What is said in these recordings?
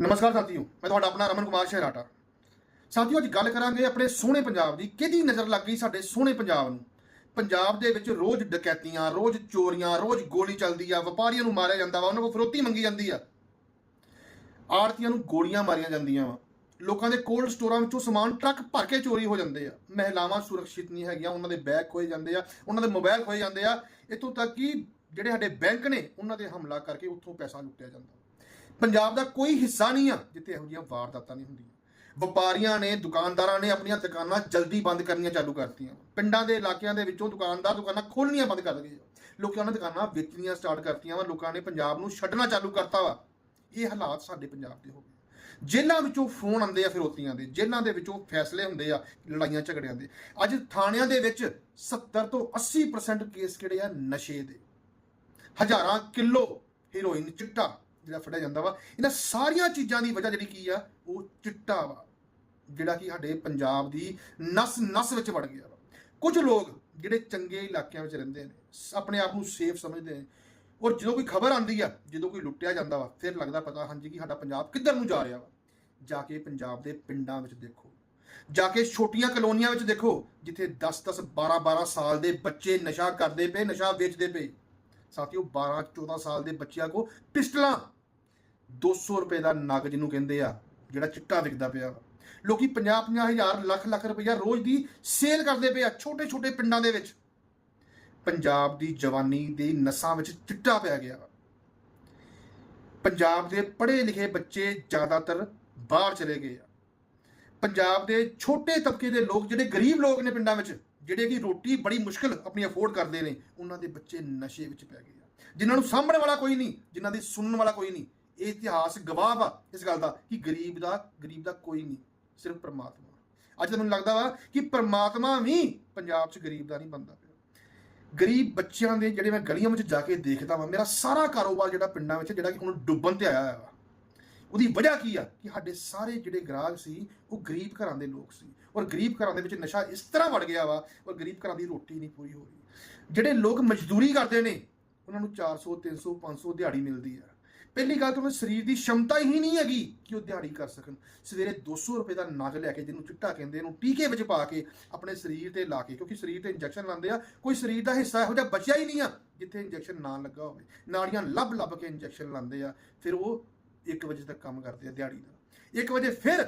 ਨਮਸਕਾਰ ਸਾਥੀਓ, ਮੈਂ ਤੁਹਾਡਾ ਆਪਣਾ ਰਮਨ ਕੁਮਾਰ ਸ਼ਹਿਰਾਟਾ। ਸਾਥੀਓ, ਅੱਜ ਗੱਲ ਕਰਾਂਗੇ ਆਪਣੇ ਸੋਹਣੇ ਪੰਜਾਬ ਦੀ ਕਿਹਦੀ ਨਜ਼ਰ ਲੱਗ ਗਈ ਸਾਡੇ ਸੋਹਣੇ ਪੰਜਾਬ ਨੂੰ? ਪੰਜਾਬ ਦੇ ਵਿੱਚ ਰੋਜ਼ ਡਕੈਤੀਆਂ, ਰੋਜ਼ ਚੋਰੀਆਂ, ਰੋਜ਼ ਗੋਲੀ ਚੱਲਦੀ ਆ, ਵਪਾਰੀਆਂ ਨੂੰ ਮਾਰਿਆ ਜਾਂਦਾ ਵਾ, ਉਹਨਾਂ ਕੋਲ ਫਰੋਤੀ ਮੰਗੀ ਜਾਂਦੀ ਆ। ਆੜਤੀਆਂ ਨੂੰ ਗੋਲੀਆਂ ਮਾਰੀਆਂ ਜਾਂਦੀਆਂ ਵਾ। ਲੋਕਾਂ ਦੇ ਕੋਲਡ ਸਟੋਰਾਂ ਵਿੱਚੋਂ ਸਮਾਨ ਟਰੱਕ ਭਰ ਕੇ ਚੋਰੀ ਹੋ ਜਾਂਦੇ ਆ। ਮਹਿਲਾਵਾਂ ਸੁਰੱਖਿਅਤ ਨਹੀਂ ਹੈਗੀਆਂ, ਉਹਨਾਂ ਦੇ ਬੈਗ ਖੋਏ ਜਾਂਦੇ ਆ, ਉਹਨਾਂ ਦੇ ਮੋਬਾਈਲ ਖੋਏ ਜਾਂਦੇ ਆ। ਇੱਥੋਂ ਤੱਕ ਕਿ ਜਿਹੜੇ ਸਾਡੇ ਬੈਂਕ ਨੇ, ਉਹਨਾਂ ਤੇ ਹਮਲਾ ਕਰਕੇ ਉੱਥੋਂ ਪੈਸਾ ਲੁੱਟਿਆ ਜਾਂਦਾ। ਪੰਜਾਬ ਦਾ ਕੋਈ ਹਿੱਸਾ ਨਹੀਂ ਆ, ਜਿੱਥੇ ਇਹੋ ਜਿਹੀਆਂ ਵਾਰਦਾਤਾਂ ਨਹੀਂ ਹੁੰਦੀਆਂ। ਵਪਾਰੀਆਂ ਨੇ, ਦੁਕਾਨਦਾਰਾਂ ਨੇ ਆਪਣੀਆਂ ਦੁਕਾਨਾਂ ਜਲਦੀ ਬੰਦ ਕਰਨੀਆਂ ਚਾਲੂ ਕਰਤੀਆਂ। ਪਿੰਡਾਂ ਦੇ ਇਲਾਕਿਆਂ ਦੇ ਵਿੱਚੋਂ ਦੁਕਾਨਦਾਰ ਦੁਕਾਨਾਂ ਖੋਲ੍ਹਣੀਆਂ ਬੰਦ ਕਰ ਗਏ ਲੋਕਾਂ ਨੇ ਦੁਕਾਨਾਂ ਵੇਚਣੀਆਂ ਸਟਾਰਟ ਕਰਤੀਆਂ ਵਾ, ਲੋਕਾਂ ਨੇ ਪੰਜਾਬ ਨੂੰ ਛੱਡਣਾ ਚਾਲੂ ਕਰਤਾ ਵਾ। ਇਹ ਹਾਲਾਤ ਸਾਡੇ ਪੰਜਾਬ ਦੇ ਹੋ ਗਏ। ਜੇਲ੍ਹਾਂ ਵਿੱਚੋਂ ਫੋਨ ਆਉਂਦੇ ਆ ਫਿਰੋਤੀਆਂ ਦੇ। ਜੇਲ੍ਹਾਂ ਦੇ ਵਿੱਚੋਂ ਫੈਸਲੇ ਹੁੰਦੇ ਆ, ਲੜਾਈਆਂ ਝਗੜਿਆਂ ਦੇ। ਅੱਜ ਥਾਣਿਆਂ ਦੇ ਵਿੱਚ 70 ਤੋਂ 80% ਕੇਸ ਕਿਹੜੇ ਆ ਨਸ਼ੇ ਦੇ। ਹਜ਼ਾਰਾਂ ਕਿਲੋ ਹੀਰੋਇਨ ਚਿੱਟਾ ਜਿਹੜਾ ਫੜਿਆ ਜਾਂਦਾ ਵਾ, ਇਹਨਾਂ ਸਾਰੀਆਂ ਚੀਜ਼ਾਂ ਦੀ ਵਜ੍ਹਾ ਜਿਹੜੀ ਕੀ ਆ, ਉਹ ਚਿੱਟਾ ਵਾ, ਜਿਹੜਾ ਕਿ ਸਾਡੇ ਪੰਜਾਬ ਦੀ ਨਸ ਨਸ ਵਿੱਚ ਵੜ ਗਿਆ ਵਾ। ਕੁਝ ਲੋਕ ਜਿਹੜੇ ਚੰਗੇ ਇਲਾਕਿਆਂ ਵਿੱਚ ਰਹਿੰਦੇ ਨੇ, ਸ- ਆਪਣੇ ਆਪ ਨੂੰ ਸੇਫ ਸਮਝਦੇ ਨੇ, ਔਰ ਜਦੋਂ ਕੋਈ ਖਬਰ ਆਉਂਦੀ ਆ, ਜਦੋਂ ਕੋਈ ਲੁੱਟਿਆ ਜਾਂਦਾ ਵਾ, ਫਿਰ ਲੱਗਦਾ ਪਤਾ ਹਾਂਜੀ ਕਿ ਸਾਡਾ ਪੰਜਾਬ ਕਿੱਧਰ ਨੂੰ ਜਾ ਰਿਹਾ ਵਾ। ਜਾ ਕੇ ਪੰਜਾਬ ਦੇ ਪਿੰਡਾਂ ਵਿੱਚ ਦੇਖੋ, ਜਾ ਕੇ ਛੋਟੀਆਂ ਕਲੋਨੀਆਂ ਵਿੱਚ ਦੇਖੋ, ਜਿੱਥੇ 10 10 12 12 ਸਾਲ ਦੇ ਬੱਚੇ ਨਸ਼ਾ ਕਰਦੇ ਪਏ, ਨਸ਼ਾ ਵੇਚਦੇ ਪਏ। ਸਾਥੀਓ 12 14 ਸਾਲ ਦੇ ਬੱਚਿਆਂ ਕੋ ਪਿਸਟਲਾਂ 200 ਰੁਪਏ ਦਾ ਨਗ ਜਿਹਨੂੰ ਕਹਿੰਦੇ ਆ, ਜਿਹੜਾ ਚਿੱਟਾ ਵਿਕਦਾ ਪਿਆ। ਵਾ। ਲੋਕੀ 50 50 ਹਜ਼ਾਰ ਲੱਖ ਲੱਖ ਰੁਪਇਆ ਰੋਜ਼ ਦੀ ਸੇਲ ਕਰਦੇ ਪਏ ਆ ਛੋਟੇ ਛੋਟੇ ਪਿੰਡਾਂ ਦੇ ਵਿੱਚ। ਪੰਜਾਬ ਦੀ ਜਵਾਨੀ ਦੇ ਨਸਾਂ ਵਿੱਚ ਚਿੱਟਾ ਪੈ ਗਿਆ। ਵਾ ਪੰਜਾਬ ਦੇ ਪੜ੍ਹੇ ਲਿਖੇ ਬੱਚੇ ਜ਼ਿਆਦਾਤਰ ਬਾਹਰ ਚਲੇ ਗਏ ਆ। ਪੰਜਾਬ ਦੇ ਛੋਟੇ ਤਬਕੇ ਦੇ ਲੋਕ, ਜਿਹੜੇ ਗਰੀਬ ਲੋਕ ਨੇ ਪਿੰਡਾਂ ਵਿੱਚ, ਜਿਹੜੇ ਕਿ ਰੋਟੀ ਬੜੀ ਮੁਸ਼ਕਲ ਆਪਣੀ ਅਫੋਰਡ ਕਰਦੇ ਨੇ, ਉਹਨਾਂ ਦੇ ਬੱਚੇ ਨਸ਼ੇ ਵਿੱਚ ਪੈ ਗਏ ਆ। ਜਿਨ੍ਹਾਂ ਨੂੰ ਸਾਂਭਣ ਵਾਲਾ ਕੋਈ ਨਹੀਂ, ਜਿਨ੍ਹਾਂ ਦੀ ਸੁਣਨ ਵਾਲਾ ਕੋਈ ਨਹੀਂ ਇਹ ਇਤਿਹਾਸ ਗਵਾਹ ਵਾ ਇਸ ਗੱਲ ਦਾ ਕਿ ਗਰੀਬ ਦਾ ਗਰੀਬ ਦਾ ਕੋਈ ਨਹੀਂ, ਸਿਰਫ ਪ੍ਰਮਾਤਮਾ। ਅੱਜ ਤਾਂ ਮੈਨੂੰ ਲੱਗਦਾ ਵਾ ਕਿ ਪ੍ਰਮਾਤਮਾ ਵੀ ਪੰਜਾਬ 'ਚ ਗਰੀਬ ਦਾ ਨਹੀਂ ਬੰਦਾ ਪਿਆ। ਗਰੀਬ ਬੱਚਿਆਂ ਦੇ ਜਿਹੜੇ ਮੈਂ ਗਲੀਆਂ ਵਿੱਚ ਜਾ ਕੇ ਦੇਖਦਾ ਵਾਂ, ਮੇਰਾ ਸਾਰਾ ਕਾਰੋਬਾਰ ਜਿਹੜਾ ਪਿੰਡਾਂ ਵਿੱਚ, ਜਿਹੜਾ ਕਿ ਹੁਣ ਡੁੱਬਣ ਤੇ ਆਇਆ ਹੋਇਆ ਵਾ, ਉਹਦੀ ਵਜ੍ਹਾ ਕੀ ਆ? ਕਿ ਸਾਡੇ ਸਾਰੇ ਜਿਹੜੇ ਗ੍ਰਾਹਕ ਸੀ, ਉਹ ਗਰੀਬ ਘਰਾਂ ਦੇ ਲੋਕ ਸੀ। ਔਰ ਗਰੀਬ ਘਰਾਂ ਦੇ ਵਿੱਚ ਨਸ਼ਾ ਇਸ ਤਰ੍ਹਾਂ ਵੜ ਗਿਆ ਵਾ, ਔਰ ਗਰੀਬ ਘਰਾਂ ਦੀ ਰੋਟੀ ਨਹੀਂ ਪੂਰੀ ਹੋ ਰਹੀ। ਜਿਹੜੇ ਲੋਕ ਮਜ਼ਦੂਰੀ ਕਰਦੇ ਨੇ, ਉਹਨਾਂ ਨੂੰ 400 300 500 ਦਿਹਾੜੀ ਮਿਲਦੀ ਆ। ਪਹਿਲੀ ਗੱਲ ਤਾਂ ਉਹਨਾਂ ਸਰੀਰ ਦੀ ਸ਼ਮਤਾ ਹੀ ਨਹੀਂ ਹੈਗੀ ਕਿ ਉਹ ਦਿਹਾੜੀ ਕਰ ਸਕਣ। ਸਵੇਰੇ 200 ਰੁਪਏ ਦਾ ਨਗ ਲੈ ਕੇ ਜਿਹਨੂੰ ਚਿੱਟਾ ਕਹਿੰਦੇ ਇਹਨੂੰ ਟੀਕੇ ਵਿੱਚ ਪਾ ਕੇ ਆਪਣੇ ਸਰੀਰ ਤੇ ਲਾ ਕੇ, ਕਿਉਂਕਿ ਸਰੀਰ ਤੇ ਇੰਜੈਕਸ਼ਨ ਲਾਉਂਦੇ ਆ, ਕੋਈ ਸਰੀਰ ਦਾ ਹਿੱਸਾ ਇਹੋ ਜਿਹਾ ਬਚਿਆ ਹੀ ਨਹੀਂ ਆ, ਜਿੱਥੇ ਇੰਜੈਕਸ਼ਨ ਨਾ ਲੱਗਾ ਹੋਵੇ। ਨਾੜੀਆਂ ਲੱਭ ਲੱਭ ਕੇ ਇੰਜੈਕਸ਼ਨ ਲਾਉਂਦੇ ਆ, ਫਿਰ ਉਹ 1 ਵਜੇ ਤੱਕ ਕੰਮ ਕਰਦੇ ਆ ਦਿਹਾੜੀ ਦਾ। 1 ਵਜੇ ਫਿਰ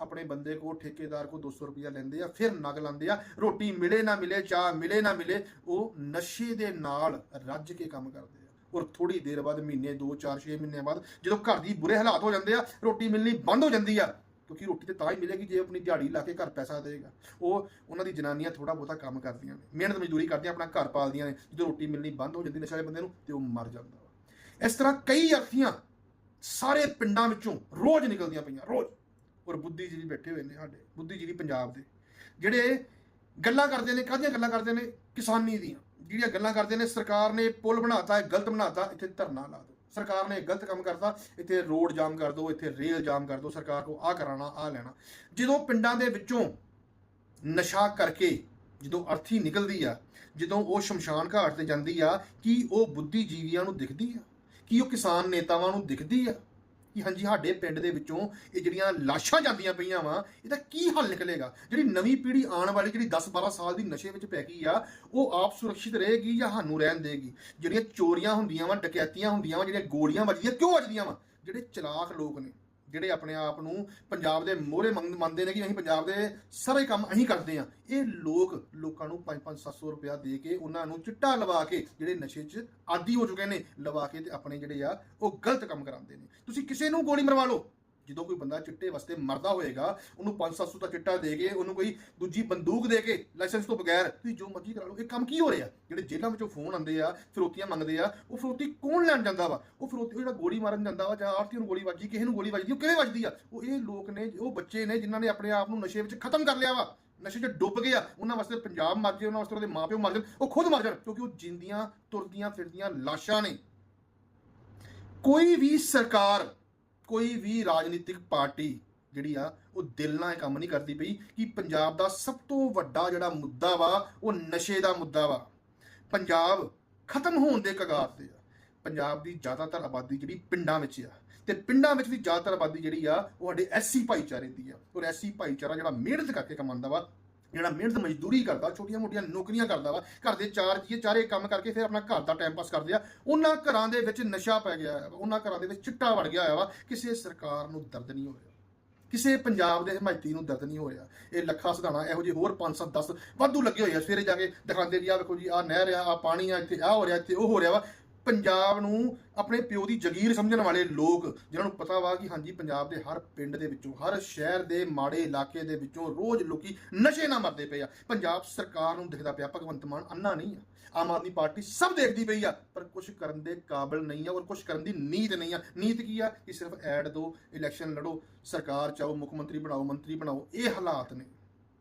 ਆਪਣੇ ਬੰਦੇ ਕੋ ਠੇਕੇਦਾਰ ਕੋ 200 ਰੁਪਇਆ ਲੈਂਦੇ ਆ, ਫਿਰ ਨਗ ਲਾਉਂਦੇ ਆ। ਰੋਟੀ ਮਿਲੇ ਨਾ ਮਿਲੇ, ਚਾਹ ਮਿਲੇ ਨਾ ਮਿਲੇ, ਉਹ ਨਸ਼ੇ ਦੇ ਨਾਲ ਰੱਜ ਕੇ ਕੰਮ ਕਰਦੇ ਔਰ ਥੋੜੀ ਦੇਰ ਬਾਅਦ, ਮਹੀਨੇ 2 4 6 ਮਹੀਨੇ ਬਾਅਦ ਜਦੋਂ ਘਰ ਦੀ ਬੁਰੇ ਹਾਲਾਤ ਹੋ ਜਾਂਦੇ ਆ, ਰੋਟੀ ਮਿਲਣੀ ਬੰਦ ਹੋ ਜਾਂਦੀ ਆ, ਕਿਉਂਕਿ ਰੋਟੀ ਤੇ ਤਾਂ ਹੀ ਮਿਲੇਗੀ ਜੇ ਆਪਣੀ ਦਿਹਾੜੀ ਲਾ ਕੇ ਘਰ ਪੈਸਾ ਦੇਗਾ। ਉਹ ਉਹਨਾਂ ਦੀ ਜਨਾਨੀਆਂ ਥੋੜਾ ਬਹੁਤਾ ਕੰਮ ਕਰਦੀਆਂ ਨੇ, ਮਿਹਨਤ ਮਜ਼ਦੂਰੀ ਕਰਦੀਆਂ, ਆਪਣਾ ਘਰ ਪਾਲਦੀਆਂ ਨੇ, ਜਦੋਂ ਰੋਟੀ ਮਿਲਣੀ ਬੰਦ ਹੋ ਜਾਂਦੀ ਨਸ਼ੇ ਵਾਲੇ ਬੰਦੇ ਨੂੰ ਤੇ ਉਹ ਮਰ ਜਾਂਦਾ ਵਾ। ਇਸ ਤਰ੍ਹਾਂ ਕਈ ਅਰਥੀਆਂ ਸਾਰੇ ਪਿੰਡਾਂ ਵਿੱਚੋਂ ਰੋਜ਼ ਨਿਕਲਦੀਆਂ ਪਈਆਂ, ਰੋਜ਼। ਔਰ ਬੁੱਧੀਜੀਵੀ ਬੈਠੇ ਹੋਏ ਨੇ ਸਾਡੇ, ਬੁੱਧੀਜੀਵੀ ਪੰਜਾਬ ਦੇ, ਜਿਹੜੇ ਗੱਲਾਂ ਕਰਦੇ ਨੇ, ਕਾਹਦੀਆਂ ਗੱਲਾਂ ਕਰਦੇ ਨੇ? ਕਿਸਾਨੀ ਦੀਆਂ। ਜਿਹੜੀਆਂ ਗੱਲਾਂ ਕਰਦੇ ਨੇ, ਸਰਕਾਰ ਨੇ ਪੁਲ ਬਣਾਤਾ ਹੈ ਗਲਤ ਬਣਾਤਾ, ਇੱਥੇ ਧਰਨਾ ਲਾ ਦਿਓ। ਸਰਕਾਰ ਨੇ ਗਲਤ ਕੰਮ ਕਰਤਾ, ਇੱਥੇ ਰੋਡ ਜਾਮ ਕਰ ਦਿਓ, ਇੱਥੇ ਰੇਲ ਜਾਮ ਕਰ ਦਿਓ, ਸਰਕਾਰ ਕੋ ਆ ਕਰਾਣਾ ਆ ਲੈਣਾ। ਜਦੋਂ ਪਿੰਡਾਂ ਦੇ ਵਿੱਚੋਂ ਨਸ਼ਾ ਕਰਕੇ ਜਦੋਂ ਅਰਥੀ ਨਿਕਲਦੀ ਆ, ਜਦੋਂ ਉਹ ਸ਼ਮਸ਼ਾਨ ਘਾਟ ਤੇ ਜਾਂਦੀ ਆ, ਕੀ ਉਹ ਬੁੱਧੀਜੀਵੀਆਂ ਨੂੰ ਦਿਖਦੀ ਆ? ਕੀ ਉਹ ਕਿਸਾਨ ਨੇਤਾਵਾਂ ਨੂੰ ਦਿਖਦੀ ਆ? ਕਿ ਹਾਂਜੀ ਸਾਡੇ ਪਿੰਡ ਦੇ ਵਿੱਚੋਂ ਇਹ ਜਿਹੜੀਆਂ ਲਾਸ਼ਾਂ ਜਾਂਦੀਆਂ ਪਈਆਂ ਵਾ, ਇਹਦਾ ਕੀ ਹੱਲ ਨਿਕਲੇਗਾ? ਜਿਹੜੀ ਨਵੀਂ ਪੀੜ੍ਹੀ ਆਉਣ ਵਾਲੀ ਜਿਹੜੀ 10-12 ਸਾਲ ਦੀ ਨਸ਼ੇ ਵਿੱਚ ਪੈ ਗਈ ਆ, ਉਹ ਆਪ ਸੁਰੱਖਿਅਤ ਰਹੇਗੀ ਜਾਂ ਸਾਨੂੰ ਰਹਿਣ ਦੇਗੀ? ਜਿਹੜੀਆਂ ਚੋਰੀਆਂ ਹੁੰਦੀਆਂ ਵਾ, ਡਕੈਤੀਆਂ ਹੁੰਦੀਆਂ ਵਾ, ਜਿਹੜੀਆਂ ਗੋਲੀਆਂ ਵੱਜਦੀਆਂ, ਕਿਉਂ ਵੱਜਦੀਆਂ ਵਾ? ਜਿਹੜੇ ਚਲਾਕ ਲੋਕ ਨੇ। ਜਿਹੜੇ ਆਪਣੇ ਆਪ ਨੂੰ ਪੰਜਾਬ ਦੇ ਮੋਹਰੇ ਮੰਨਦੇ ਨੇ ਕਿ ਅਸੀਂ ਪੰਜਾਬ ਦੇ ਸਾਰੇ ਕੰਮ ਅਸੀਂ ਕਰਦੇ ਆ ਇਹ ਲੋਕ ਲੋਕਾਂ ਨੂੰ 5-5 700 ਰੁਪਇਆ ਦੇ ਕੇ ਉਹਨਾਂ ਨੂੰ ਚਿੱਟਾ ਲਵਾ ਕੇ ਜਿਹੜੇ ਨਸ਼ੇ 'ਚ ਆਦੀ ਹੋ ਚੁੱਕੇ ਨੇ, ਲਵਾ ਕੇ ਤੇ ਆਪਣੇ ਜਿਹੜੇ ਆ ਉਹ ਗਲਤ ਕੰਮ ਕਰਾਉਂਦੇ ਨੇ। ਤੁਸੀਂ ਕਿਸੇ ਨੂੰ ਗੋਲੀ ਮਰਵਾ ਲਓ। ਜਦੋਂ ਕੋਈ ਬੰਦਾ ਚਿੱਟੇ ਵਾਸਤੇ ਮਰਦਾ ਹੋਏਗਾ, ਉਹਨੂੰ 5-700 ਦਾ ਚਿੱਟਾ ਦੇ ਕੇ, ਉਹਨੂੰ ਕੋਈ ਦੂਜੀ ਬੰਦੂਕ ਦੇ ਕੇ ਲਾਇਸੈਂਸ ਤੋਂ ਬਗੈਰ ਤੁਸੀਂ ਜੋ ਮਰਜ਼ੀ ਕਰਾ ਲਓ, ਇਹ ਕੰਮ ਕੀ ਹੋ ਰਿਹਾ? ਜਿਹੜੇ ਜੇਲ੍ਹਾਂ ਵਿੱਚੋਂ ਫੋਨ ਆਉਂਦੇ ਆ, ਫਿਰੋਤੀਆਂ ਮੰਗਦੇ ਆ, ਉਹ ਫਿਰੋਤੀ ਕੌਣ ਲੈਣ ਜਾਂਦਾ ਵਾ? ਉਹ ਫਿਰੋਤੀ ਜਿਹੜਾ ਗੋਲੀ ਮਾਰਨ ਜਾਂਦਾ ਵਾ, ਜਾਂ ਆਰਤੀ ਨੂੰ ਗੋਲੀ ਵੱਜੀ ਕਿਸੇ ਨੂੰ ਗੋਲੀ ਵੱਜਦੀ, ਉਹ ਕਿਵੇਂ ਵੱਜਦੀ ਆ? ਉਹ ਇਹ ਲੋਕ ਨੇ, ਉਹ ਬੱਚੇ ਨੇ, ਜਿਨ੍ਹਾਂ ਨੇ ਆਪਣੇ ਆਪ ਨੂੰ ਨਸ਼ੇ ਵਿੱਚ ਖਤਮ ਕਰ ਲਿਆ ਵਾ। ਨਸ਼ੇ 'ਚ ਡੁੱਬ ਗਏ ਆ। ਉਹਨਾਂ ਵਾਸਤੇ ਪੰਜਾਬ ਮਰ ਜੇ ਉਹਨਾਂ ਵਾਸਤੇ ਉਹਦੇ ਮਾਪਿਓ ਮਰ ਜਾਣ, ਉਹ ਖੁਦ ਮਰ ਜਾਣ, ਕਿਉਂਕਿ ਉਹ ਜਿੰਦੀਆਂ, ਤੁਰਦੀਆਂ ਫਿਰਦੀਆਂ ਲਾਸ਼ਾਂ ਨੇ। ਕੋਈ ਵੀ ਸਰਕਾਰ ਕੋਈ ਵੀ ਰਾਜਨੀਤਿਕ ਪਾਰਟੀ ਜਿਹੜੀ ਆ, ਉਹ ਦਿਲ ਨਾਲ ਇਹ ਕੰਮ ਨਹੀਂ ਕਰਦੀ ਪਈ ਕਿ ਪੰਜਾਬ ਦਾ ਸਭ ਤੋਂ ਵੱਡਾ ਜਿਹੜਾ ਮੁੱਦਾ ਵਾ, ਉਹ ਨਸ਼ੇ ਦਾ ਮੁੱਦਾ ਵਾ। ਪੰਜਾਬ ਖਤਮ ਹੋਣ ਦੇ ਕਗਾਰ ਤੇ ਆ। ਪੰਜਾਬ ਦੀ ਜ਼ਿਆਦਾਤਰ ਆਬਾਦੀ ਜਿਹੜੀ ਪਿੰਡਾਂ ਵਿੱਚ ਆ। ਤੇ ਪਿੰਡਾਂ ਵਿੱਚ ਵੀ ਜ਼ਿਆਦਾਤਰ ਆਬਾਦੀ ਜਿਹੜੀ ਆ, ਉਹ ਸਾਡੇ ਐਸਸੀ ਭਾਈਚਾਰੇ ਦੀ ਆ। ਔਰ ਐਸਸੀ ਭਾਈਚਾਰਾ ਜਿਹੜਾ ਮਿਹਨਤ ਕਰਕੇ ਕਮਾਉਂਦਾ ਵਾ ਜਿਹੜਾ ਮਿਹਨਤ ਮਜ਼ਦੂਰੀ ਕਰਦਾ, ਛੋਟੀਆਂ ਮੋਟੀਆਂ ਨੌਕਰੀਆਂ ਕਰਦਾ ਵਾ, ਘਰ ਦੇ ਚਾਰ ਜੀ ਚਾਰੇ ਕੰਮ ਕਰਕੇ ਫਿਰ ਆਪਣਾ ਘਰ ਦਾ ਟਾਈਮ ਪਾਸ ਕਰਦੇ ਆ, ਉਹਨਾਂ ਘਰਾਂ ਦੇ ਵਿੱਚ ਨਸ਼ਾ ਪੈ ਗਿਆ ਹੈ ਉਹਨਾਂ ਘਰਾਂ ਦੇ ਵਿੱਚ ਚਿੱਟਾ ਵੜ ਗਿਆ ਹੋਇਆ ਵਾ, ਕਿਸੇ ਸਰਕਾਰ ਨੂੰ ਦਰਦ ਨਹੀਂ ਹੋਇਆ। ਕਿਸੇ ਪੰਜਾਬ ਦੇ ਹਮਾਇਤੀ ਨੂੰ ਦਰਦ ਨਹੀਂ ਹੋਇਆ। ਇਹ ਲੱਖਾ ਸਧਾਣਾ ਇਹੋ ਜਿਹੇ ਹੋਰ 5 7 10 ਵਾਧੂ ਲੱਗੇ ਹੋਏ ਆ, ਸਵੇਰੇ ਜਾ ਕੇ ਦਿਖਾਉਂਦੇ ਵੀ ਆ ਵੇਖੋ ਜੀ ਆ ਨਹਿਰ ਆ ਆ ਪਾਣੀ ਆ, ਇੱਥੇ ਆ ਹੋ ਰਿਹਾ, ਇੱਥੇ ਉਹ ਹੋ ਰਿਹਾ ਵਾ। ਪੰਜਾਬ ਨੂੰ ਆਪਣੇ ਪਿਓ ਦੀ ਜਗੀਰ ਸਮਝਣ ਵਾਲੇ ਲੋਕ, ਜਿਨ੍ਹਾਂ ਨੂੰ ਪਤਾ ਵਾ ਕਿ ਹਾਂਜੀ, ਪੰਜਾਬ ਦੇ ਹਰ ਪਿੰਡ ਦੇ ਵਿੱਚੋਂ, ਹਰ ਸ਼ਹਿਰ ਦੇ ਮਾੜੇ ਇਲਾਕੇ ਦੇ ਵਿੱਚੋਂ ਰੋਜ਼ ਲੋਕੀ ਨਸ਼ੇ ਨਾਲ ਮਰਦੇ ਪਏ ਆ। ਪੰਜਾਬ ਸਰਕਾਰ ਨੂੰ ਦਿਖਦਾ ਪਿਆ, ਭਗਵੰਤ ਮਾਨ ਅੰਨਾ ਨਹੀਂ ਆ। ਆਮ ਆਦਮੀ ਪਾਰਟੀ ਸਭ ਦੇਖਦੀ ਪਈ ਆ, ਪਰ ਕੁਝ ਕਰਨ ਦੇ ਕਾਬਿਲ ਨਹੀਂ ਆ ਔਰ ਕੁਝ ਕਰਨ ਦੀ ਨੀਤ ਨਹੀਂ ਆ। ਨੀਤ ਕੀ ਆ? ਕਿ ਸਿਰਫ ਐਡ ਦੋ, ਇਲੈਕਸ਼ਨ ਲੜੋ, ਸਰਕਾਰ ਚਾਹੋ, ਮੁੱਖ ਮੰਤਰੀ ਬਣਾਓ ਮੰਤਰੀ ਬਣਾਓ, ਇਹ ਹਾਲਾਤ ਨੇ।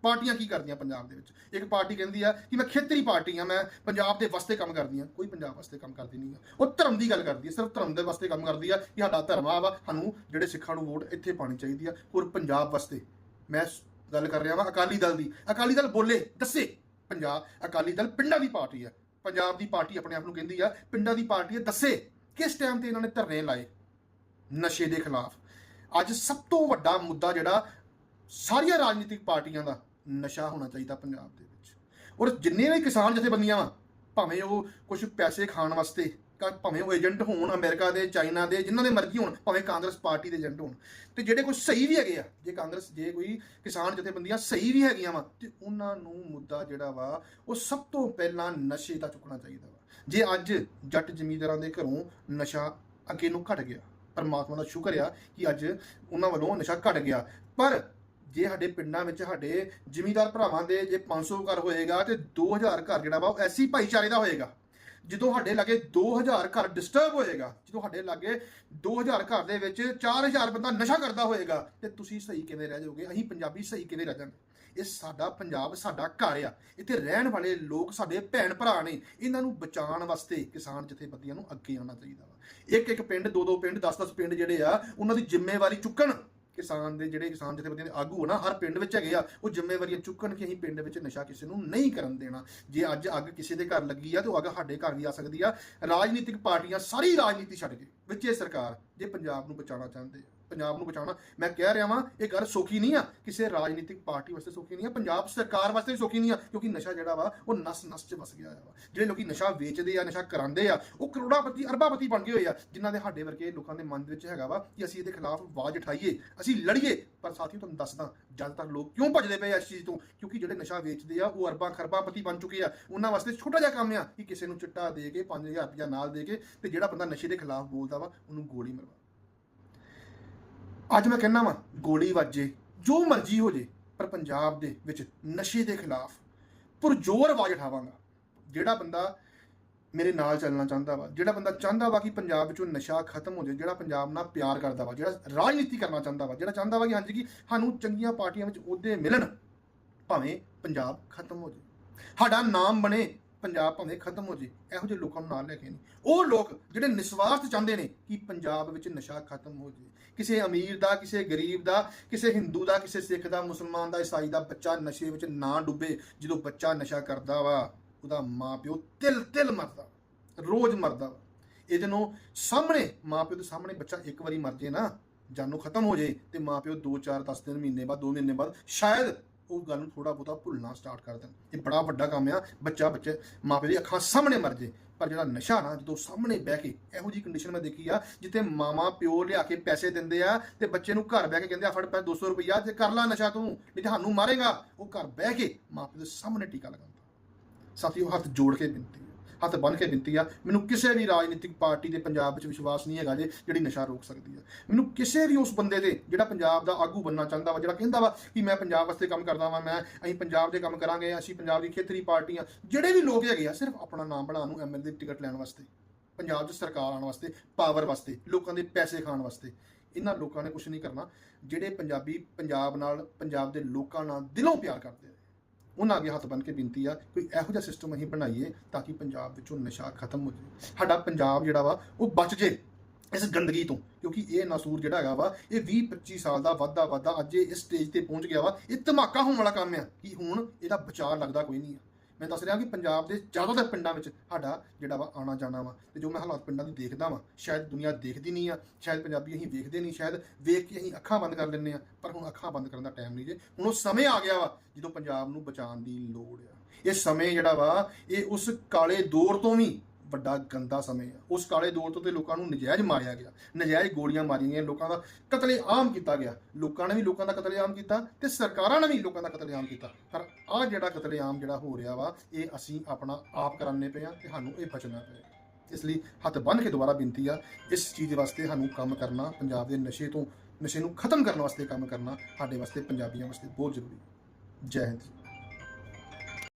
ਪਾਰਟੀਆਂ ਕੀ ਕਰਦੀਆਂ ਪੰਜਾਬ ਦੇ ਵਿੱਚ? ਇੱਕ ਪਾਰਟੀ ਕਹਿੰਦੀ ਆ ਕਿ ਮੈਂ ਖੇਤਰੀ ਪਾਰਟੀ ਆ, ਮੈਂ ਪੰਜਾਬ ਦੇ ਵਾਸਤੇ ਕੰਮ ਕਰਦੀ ਆ। ਕੋਈ ਪੰਜਾਬ ਵਾਸਤੇ ਕੰਮ ਕਰਦੀ ਨਹੀਂ ਆ। ਉਹ ਧਰਮ ਦੀ ਗੱਲ ਕਰਦੀ ਆ, ਸਿਰਫ ਧਰਮ ਦੇ ਵਾਸਤੇ ਕੰਮ ਕਰਦੀ ਆ ਕਿ ਸਾਡਾ ਧਰਮ ਆ ਵਾ, ਸਾਨੂੰ ਜਿਹੜੇ ਸਿੱਖਾਂ ਨੂੰ ਵੋਟ ਇੱਥੇ ਪਾਣੀ ਚਾਹੀਦੀ ਆ, ਹੋਰ ਪੰਜਾਬ ਵਾਸਤੇ। ਮੈਂ ਗੱਲ ਕਰ ਰਿਹਾ ਵਾਂ ਅਕਾਲੀ ਦਲ ਦੀ। ਅਕਾਲੀ ਦਲ ਬੋਲੇ, ਦੱਸੇ, ਪੰਜਾਬ, ਅਕਾਲੀ ਦਲ ਪਿੰਡਾਂ ਦੀ ਪਾਰਟੀ ਆ। ਪੰਜਾਬ ਦੀ ਪਾਰਟੀ ਆਪਣੇ ਆਪ ਨੂੰ ਕਹਿੰਦੀ ਆ, ਪਿੰਡਾਂ ਦੀ ਪਾਰਟੀ ਆ, ਦੱਸੇ, ਕਿਸ ਟਾਈਮ ਤੇ ਇਹਨਾਂ ਨੇ ਧਰਨੇ ਲਾਏ? ਨਸ਼ੇ ਦੇ ਖਿਲਾਫ। ਅੱਜ ਸਭ ਤੋਂ ਵੱਡਾ ਮੁੱਦਾ ਜਿਹੜਾ ਸਾਰੀਆਂ ਰਾਜਨੀਤਿਕ ਪਾਰਟੀਆਂ ਦਾ ਨਸ਼ਾ ਹੋਣਾ ਚਾਹੀਦਾ ਪੰਜਾਬ ਦੇ ਵਿੱਚ। ਔਰ ਜਿੰਨੇ ਵੀ ਕਿਸਾਨ ਜਥੇਬੰਦੀਆਂ ਵਾ, ਭਾਵੇਂ ਉਹ ਕੁਝ ਪੈਸੇ ਖਾਣ ਵਾਸਤੇ ਭਾਵੇਂ ਉਹ ਏਜੰਟ ਹੋਣ ਅਮਰੀਕਾ ਦੇ, ਚਾਈਨਾ ਦੇ, ਜਿਨ੍ਹਾਂ ਦੇ ਮਰਜ਼ੀ ਹੋਣ, ਭਾਵੇਂ ਕਾਂਗਰਸ ਪਾਰਟੀ ਦੇ ਏਜੰਟ ਹੋਣ, ਤੇ ਜਿਹੜੇ ਕੁਝ ਸਹੀ ਵੀ ਹੈਗੇ ਆ, ਜੇ ਕਾਂਗਰਸ, ਜੇ ਕੋਈ ਕਿਸਾਨ ਜਥੇਬੰਦੀਆਂ ਸਹੀ ਵੀ ਹੈਗੀਆਂ ਵਾ, ਤੇ ਉਹਨਾਂ ਨੂੰ ਮੁੱਦਾ ਜਿਹੜਾ ਵਾ, ਉਹ ਸਭ ਤੋਂ ਪਹਿਲਾਂ ਨਸ਼ੇ ਦਾ ਚੁੱਕਣਾ ਚਾਹੀਦਾ ਵਾ। ਜੇ ਅੱਜ ਜੱਟ ਜ਼ਮੀਂਦਾਰਾਂ ਦੇ ਘਰੋਂ ਨਸ਼ਾ ਅੱਗੇ ਨੂੰ ਘਟ ਗਿਆ, ਪਰਮਾਤਮਾ ਦਾ ਸ਼ੁਕਰ ਆ ਕਿ ਅੱਜ ਉਹਨਾਂ ਵੱਲੋਂ ਨਸ਼ਾ ਘਟ ਗਿਆ, ਪਰ ਜੇ ਸਾਡੇ ਪਿੰਡਾਂ ਵਿੱਚ ਸਾਡੇ ਜ਼ਿਮੀਂਦਾਰ ਭਰਾਵਾਂ ਦੇ ਜੇ 500 ਘਰ ਹੋਏਗਾ ਤੇ 2000 ਘਰ ਜਿਹੜਾ ਵਾ ਉਹ ਐਸੀ ਭਾਈਚਾਰੇ ਦਾ ਹੋਏਗਾ, ਜਦੋਂ ਸਾਡੇ ਲਾਗੇ 2000 ਘਰ ਡਿਸਟਰਬ ਹੋਏਗਾ, ਜਦੋਂ ਸਾਡੇ ਲਾਗੇ 2000 ਘਰ ਦੇ ਵਿੱਚ 4000 ਬੰਦਾ ਨਸ਼ਾ ਕਰਦਾ ਹੋਏਗਾ, ਤੇ ਤੁਸੀਂ ਸਹੀ ਕਿਵੇਂ ਰਹਿ ਜਾਓਗੇ? ਅਸੀਂ ਪੰਜਾਬੀ ਸਹੀ ਕਿਵੇਂ ਰਹਿ ਜਾਵਾਂਗੇ ਇਹ ਸਾਡਾ ਪੰਜਾਬ ਸਾਡਾ ਘਰ ਆ। ਇੱਥੇ ਰਹਿਣ ਵਾਲੇ ਲੋਕ ਸਾਡੇ ਭੈਣ ਭਰਾ ਨੇ, ਇਹਨਾਂ ਨੂੰ ਬਚਾਉਣ ਵਾਸਤੇ ਕਿਸਾਨ ਜਥੇਬੰਦੀਆਂ ਨੂੰ ਅੱਗੇ ਆਉਣਾ ਚਾਹੀਦਾ ਵਾ। ਇੱਕ ਇੱਕ ਪਿੰਡ ਦੋ ਦੋ ਪਿੰਡ 10 10 ਪਿੰਡ ਜਿਹੜੇ ਆ, ਉਹਨਾਂ ਦੀ ਜ਼ਿੰਮੇਵਾਰੀ ਚੁੱਕਣ। ਕਿਸਾਨ ਦੇ ਜਿਹੜੇ ਕਿਸਾਨ ਜਥੇਬੰਦੀਆਂ ਦੇ ਆਗੂ ਆ ਨਾ, ਹਰ ਪਿੰਡ ਵਿੱਚ ਹੈਗੇ ਆ, ਉਹ ਜ਼ਿੰਮੇਵਾਰੀਆਂ ਚੁੱਕਣ ਕਿ ਅਸੀਂ ਪਿੰਡ ਵਿੱਚ ਨਸ਼ਾ ਕਿਸੇ ਨੂੰ ਨਹੀਂ ਕਰਨ ਦੇਣਾ। ਜੇ ਅੱਜ ਅੱਗ ਕਿਸੇ ਦੇ ਘਰ ਲੱਗੀ ਆ, ਤੇ ਉਹ ਅੱਗ ਸਾਡੇ ਘਰ ਵੀ ਆ ਸਕਦੀ ਆ। ਰਾਜਨੀਤਿਕ ਪਾਰਟੀਆਂ ਸਾਰੀ ਰਾਜਨੀਤੀ ਛੱਡ ਕੇ, ਵਿੱਚੇ ਸਰਕਾਰ, ਜੇ ਪੰਜਾਬ ਨੂੰ ਬਚਾਉਣਾ ਚਾਹੁੰਦੇ ਆ। ਪੰਜਾਬ ਨੂੰ ਬਚਾਉਣਾ। ਮੈਂ ਕਹਿ ਰਿਹਾ ਵਾਂ, ਇਹ ਗੱਲ ਸੌਖੀ ਨਹੀਂ ਆ। ਕਿਸੇ ਰਾਜਨੀਤਿਕ ਪਾਰਟੀ ਵਾਸਤੇ ਸੌਖੀ ਨਹੀਂ ਆ, ਪੰਜਾਬ ਸਰਕਾਰ ਵਾਸਤੇ ਵੀ ਸੌਖੀ ਨਹੀਂ ਆ, ਕਿਉਂਕਿ ਨਸ਼ਾ ਜਿਹੜਾ ਵਾ, ਉਹ ਨਸ ਨਸ 'ਚ ਵਸ ਗਿਆ ਵਾ। ਜਿਹੜੇ ਲੋਕੀ ਨਸ਼ਾ ਵੇਚਦੇ ਆ, ਨਸ਼ਾ ਕਰਾਉਂਦੇ ਆ, ਉਹ ਕਰੋੜਾਪਤੀ, ਅਰਬਾਪਤੀ ਬਣ ਗਏ ਹੋਏ ਆ, ਜਿਨ੍ਹਾਂ ਦੇ ਸਾਡੇ ਵਰਗੇ ਲੋਕਾਂ ਦੇ ਮਨ ਦੇ ਵਿੱਚ ਹੈਗਾ ਵਾ ਕਿ ਅਸੀਂ ਇਹਦੇ ਖਿਲਾਫ ਆਵਾਜ਼ ਉਠਾਈਏ, ਅਸੀਂ ਲੜੀਏ। ਪਰ ਸਾਥੀਓ, ਤੁਹਾਨੂੰ ਦੱਸਦਾ ਜ਼ਿਆਦਾਤਰ ਲੋਕ ਕਿਉਂ ਭੱਜਦੇ ਪਏ ਆ ਇਸ ਚੀਜ਼ ਤੋਂ? ਕਿਉਂਕਿ ਜਿਹੜੇ ਨਸ਼ਾ ਵੇਚਦੇ ਆ, ਉਹ ਅਰਬਾਂ, ਖਰਬਾਪਤੀ ਬਣ ਚੁੱਕੇ ਆ। ਉਹਨਾਂ ਵਾਸਤੇ ਛੋਟਾ ਜਿਹਾ ਕੰਮ ਆ ਕਿ ਕਿਸੇ ਨੂੰ ਚਿੱਟਾ ਦੇ ਕੇ 5000 ਰੁਪਇਆ ਨਾਲ ਦੇ ਕੇ, ਤੇ ਜਿਹੜਾ ਬੰਦਾ ਨਸ਼ੇ ਦੇ ਖਿਲਾਫ ਬੋਲਦਾ ਵਾ, ਉਹਨੂੰ ਗੋਲੀ ਮਰਵਾ। ਅੱਜ ਮੈਂ ਕਹਿੰਦਾ ਵਾਂ, ਗੋਲੀ ਵੱਜੇ, ਜੋ ਮਰਜ਼ੀ ਹੋ ਜੇ, ਪਰ ਪੰਜਾਬ ਦੇ ਵਿੱਚ ਨਸ਼ੇ ਦੇ ਖਿਲਾਫ ਪੁਰਜੋਰ ਆਵਾਜ਼ ਉਠਾਵਾਂਗਾ। ਜਿਹੜਾ ਬੰਦਾ ਮੇਰੇ ਨਾਲ ਚੱਲਣਾ ਚਾਹੁੰਦਾ ਵਾ, ਜਿਹੜਾ ਬੰਦਾ ਚਾਹੁੰਦਾ ਵਾ ਕਿ ਪੰਜਾਬ ਵਿੱਚੋਂ ਨਸ਼ਾ ਖਤਮ ਹੋ ਜਾਵੇ ਜਿਹੜਾ ਪੰਜਾਬ ਨਾਲ ਪਿਆਰ ਕਰਦਾ ਵਾ, ਜਿਹੜਾ ਰਾਜਨੀਤੀ ਕਰਨਾ ਚਾਹੁੰਦਾ ਵਾ, ਜਿਹੜਾ ਚਾਹੁੰਦਾ ਵਾ ਕਿ ਹਾਂਜੀ ਕਿ ਸਾਨੂੰ ਚੰਗੀਆਂ ਪਾਰਟੀਆਂ ਵਿੱਚ ਅਹੁਦੇ ਮਿਲਣ, ਭਾਵੇਂ ਪੰਜਾਬ ਖਤਮ ਹੋ ਜਾਵੇ ਸਾਡਾ ਨਾਮ ਬਣੇ ਪੰਜਾਬ ਭਾਵੇਂ ਖਤਮ ਹੋ ਜੇ, ਇਹੋ ਜਿਹੇ ਲੋਕਾਂ ਨੂੰ ਨਾਲ ਲੈ ਕੇ ਨਹੀਂ। ਉਹ ਲੋਕ ਜਿਹੜੇ ਨਿਸਵਾਰਥ ਚਾਹੁੰਦੇ ਨੇ ਕਿ ਪੰਜਾਬ ਵਿੱਚ ਨਸ਼ਾ ਖਤਮ ਹੋ ਜੇ। ਕਿਸੇ ਅਮੀਰ ਦਾ, ਕਿਸੇ ਗਰੀਬ ਦਾ, ਕਿਸੇ ਹਿੰਦੂ ਦਾ, ਕਿਸੇ ਸਿੱਖ ਦਾ, ਮੁਸਲਮਾਨ ਦਾ, ਈਸਾਈ ਦਾ ਬੱਚਾ ਨਸ਼ੇ ਵਿੱਚ ਨਾ ਡੁੱਬੇ, ਜਦੋਂ ਬੱਚਾ ਨਸ਼ਾ ਕਰਦਾ ਵਾ, ਉਹਦਾ ਮਾਪਿਓ ਤਿਲ ਤਿਲ ਮਰਦਾ, ਰੋਜ਼ ਮਰਦਾ। ਵਾ ਇਹਦੇ ਨੂੰ ਸਾਹਮਣੇ, ਮਾਪਿਓ ਦੇ ਸਾਹਮਣੇ ਬੱਚਾ ਇੱਕ ਵਾਰੀ ਮਰ ਜੇ ਨਾ, ਜਾਨੋਂ ਖਤਮ ਹੋ ਜੇ ਤੇ ਮਾਪਿਓ 2 4 10 ਦਿਨ, ਮਹੀਨੇ ਬਾਅਦ 2 ਮਹੀਨੇ ਬਾਅਦ ਸ਼ਾਇਦ ਉਹ ਗੱਲ ਨੂੰ ਥੋੜਾ ਬਹੁਤਾ ਭੁੱਲਣਾ ਸਟਾਰਟ ਕਰ ਦੇਣ। ਇਹ ਬੜਾ ਵੱਡਾ ਕੰਮ ਆ, ਬੱਚਾ ਬੱਚੇ ਮਾਪੇ ਦੀ ਅੱਖਾਂ ਸਾਹਮਣੇ ਮਰ ਜੇ, ਪਰ ਜਿਹੜਾ ਨਸ਼ਾ ਨਾ, ਜਦੋਂ ਸਾਹਮਣੇ ਬਹਿ ਕੇ ਇਹੋ ਜੀ ਕੰਡੀਸ਼ਨ ਮੈਂ ਦੇਖੀ ਆ, ਜਿੱਥੇ ਮਾਮਾ ਪਿਓ ਲਿਆ ਕੇ ਪੈਸੇ ਦਿੰਦੇ ਆ ਤੇ ਬੱਚੇ ਨੂੰ ਘਰ ਬਹਿ ਕੇ ਕਹਿੰਦੇ ਆ, ਫੜ ਪੈ 200 ਰੁਪਈਆ ਤੇ ਕਰ ਲੈ ਨਸ਼ਾ ਤੂੰ, ਨਹੀਂ ਤੁਹਾਨੂੰ ਮਾਰੇਗਾ। ਉਹ ਘਰ ਬਹਿ ਕੇ ਮਾਪੇ ਦੇ ਸਾਹਮਣੇ ਟੀਕਾ ਲਗਾਉਂਦਾ। ਸਾਥੀਓ, ਹੱਥ ਜੋੜ ਕੇ ਬੇਨਤੀ। ਹੱਥ ਬੰਨ ਕੇ ਦਿੱਤੀ ਆ। ਮੈਨੂੰ ਕਿਸੇ ਵੀ ਰਾਜਨੀਤਿਕ ਪਾਰਟੀ ਦੇ ਪੰਜਾਬ ਵਿੱਚ ਵਿਸ਼ਵਾਸ ਨਹੀਂ ਹੈਗਾ ਜੇ ਜਿਹੜੀ ਨਸ਼ਾ ਰੋਕ ਸਕਦੀ ਆ। ਮੈਨੂੰ ਕਿਸੇ ਵੀ ਉਸ ਬੰਦੇ ਤੇ ਜਿਹੜਾ ਪੰਜਾਬ ਦਾ ਆਗੂ ਬੰਨਣਾ ਚਾਹੁੰਦਾ ਵਾ, ਜਿਹੜਾ ਕਹਿੰਦਾ ਵਾ ਕਿ ਮੈਂ ਪੰਜਾਬ ਵਾਸਤੇ ਕੰਮ ਕਰਦਾ ਵਾਂ, ਮੈਂ ਅਸੀਂ ਪੰਜਾਬ ਦੇ ਕੰਮ ਕਰਾਂਗੇ, ਅਸੀਂ ਪੰਜਾਬ ਦੀ ਖੇਤਰੀ ਪਾਰਟੀਆਂ ਜਿਹੜੇ ਵੀ ਲੋਕ ਹੈਗੇ ਆ, ਸਿਰਫ ਆਪਣਾ ਨਾਮ ਬਣਾਉਣ ਨੂੰ ਐਮਐਲਏ ਦੀ ਟਿਕਟ ਲੈਣ ਵਾਸਤੇ, ਪੰਜਾਬ 'ਚ ਸਰਕਾਰ ਆਉਣ ਵਾਸਤੇ, ਪਾਵਰ ਵਾਸਤੇ, ਲੋਕਾਂ ਦੇ ਪੈਸੇ ਖਾਣ ਵਾਸਤੇ। ਇਹਨਾਂ ਲੋਕਾਂ ਨੇ ਕੁਝ ਨਹੀਂ ਕਰਨਾ। ਜਿਹੜੇ ਪੰਜਾਬੀ ਪੰਜਾਬ ਨਾਲ, ਪੰਜਾਬ ਦੇ ਲੋਕਾਂ ਨਾਲ ਦਿਲੋਂ ਪਿਆਰ ਕਰਦੇ ਉਹਨਾਂ ਅੱਗੇ ਹੱਥ ਬੰਨ ਕੇ ਬੇਨਤੀ ਆ ਕੋਈ ਇਹੋ ਜਿਹਾ ਸਿਸਟਮ ਅਸੀਂ ਬਣਾਈਏ ਤਾਂ ਕਿ ਪੰਜਾਬ ਵਿੱਚੋਂ ਨਸ਼ਾ ਖਤਮ ਹੋ ਜਾਵੇ। ਸਾਡਾ ਪੰਜਾਬ ਜਿਹੜਾ ਵਾ, ਉਹ ਬਚ ਜੇ ਇਸ ਗੰਦਗੀ ਤੋਂ, ਕਿਉਂਕਿ ਇਹ ਨਸੂਰ ਜਿਹੜਾ ਹੈਗਾ ਵਾ, ਇਹ 20 25 ਸਾਲ ਦਾ ਵਾਧਾ ਵਾਧਾ ਅੱਜ ਇਸ ਸਟੇਜ ਤੇ ਪਹੁੰਚ ਗਿਆ ਵਾ, ਇਹ ਧਮਾਕਾ ਹੋਣ ਵਾਲਾ ਕੰਮ ਆ। ਕਿ ਹੁਣ ਇਹਦਾ ਬਚਾਅ ਲੱਗਦਾ ਕੋਈ ਨਹੀਂ ਆ। ਮੈਂ ਦੱਸ ਰਿਹਾ ਕਿ ਪੰਜਾਬ ਦੇ ਜ਼ਿਆਦਾਤਰ ਪਿੰਡਾਂ ਵਿੱਚ ਸਾਡਾ ਜਿਹੜਾ ਵਾ ਆਣਾ ਜਾਣਾ ਵਾ ਤੇ ਜੋ ਮੈਂ ਹਾਲਾਤ ਪਿੰਡਾਂ ਦੀ ਦੇਖਦਾ ਵਾਂ, ਸ਼ਾਇਦ ਦੁਨੀਆ ਦੇਖਦੀ ਨਹੀਂ ਆ, ਸ਼ਾਇਦ ਪੰਜਾਬੀ ਅਸੀਂ ਵੇਖਦੇ ਨਹੀਂ, ਸ਼ਾਇਦ ਵੇਖ ਕੇ ਅਸੀਂ ਅੱਖਾਂ ਬੰਦ ਕਰ ਲੈਂਦੇ ਆ, ਪਰ ਹੁਣ ਅੱਖਾਂ ਬੰਦ ਕਰਨ ਦਾ ਟਾਈਮ ਨਹੀਂ ਜੇ। ਹੁਣ ਉਹ ਸਮੇਂ ਆ ਗਿਆ ਵਾ ਜਦੋਂ ਪੰਜਾਬ ਨੂੰ ਬਚਾਉਣ ਦੀ ਲੋੜ ਆ। ਇਹ ਸਮੇਂ ਜਿਹੜਾ ਵਾ, ਇਹ ਉਸ ਕਾਲੇ ਦੌਰ ਤੋਂ ਵੀ ਵੱਡਾ ਗੰਦਾ ਸਮੇਂ ਆ। ਉਸ ਕਾਲੇ ਦੌਰ ਤੋਂ ਤੇ ਲੋਕਾਂ ਨੂੰ ਨਜਾਇਜ਼ ਮਾਰਿਆ ਗਿਆ। ਨਜਾਇਜ਼ ਗੋਲੀਆਂ ਮਾਰੀਆਂ ਗਈਆਂ, ਲੋਕਾਂ ਦਾ ਕਤਲੇਆਮ ਕੀਤਾ ਗਿਆ। ਲੋਕਾਂ ਨੇ ਵੀ ਲੋਕਾਂ ਦਾ ਕਤਲੇਆਮ ਕੀਤਾ ਤੇ ਸਰਕਾਰਾਂ ਨੇ ਵੀ ਲੋਕਾਂ ਦਾ ਕਤਲੇਆਮ ਕੀਤਾ। ਪਰ ਆਹ ਜਿਹੜਾ ਕਤਲੇਆਮ ਜਿਹੜਾ ਹੋ ਰਿਹਾ ਵਾ, ਇਹ ਅਸੀਂ ਆਪਣਾ ਆਪ ਕਰਾਨੇ ਪਏ ਆ ਤੇ ਸਾਨੂੰ ਇਹ ਬਚਣਾ ਪਿਆ। ਇਸ ਲਈ ਹੱਥ ਬੰਨ੍ਹ ਕੇ ਦੁਬਾਰਾ ਬੇਨਤੀ ਆ, ਇਸ ਚੀਜ਼ ਵਾਸਤੇ ਸਾਨੂੰ ਕੰਮ ਕਰਨਾ, ਪੰਜਾਬ ਦੇ ਨਸ਼ੇ ਤੋਂ, ਨਸ਼ੇ ਨੂੰ ਖਤਮ ਕਰਨ ਵਾਸਤੇ ਕੰਮ ਕਰਨਾ, ਸਾਡੇ ਵਾਸਤੇ, ਪੰਜਾਬੀਆਂ ਵਾਸਤੇ ਬਹੁਤ ਜ਼ਰੂਰੀ ਜੈ ਹਿੰਦ।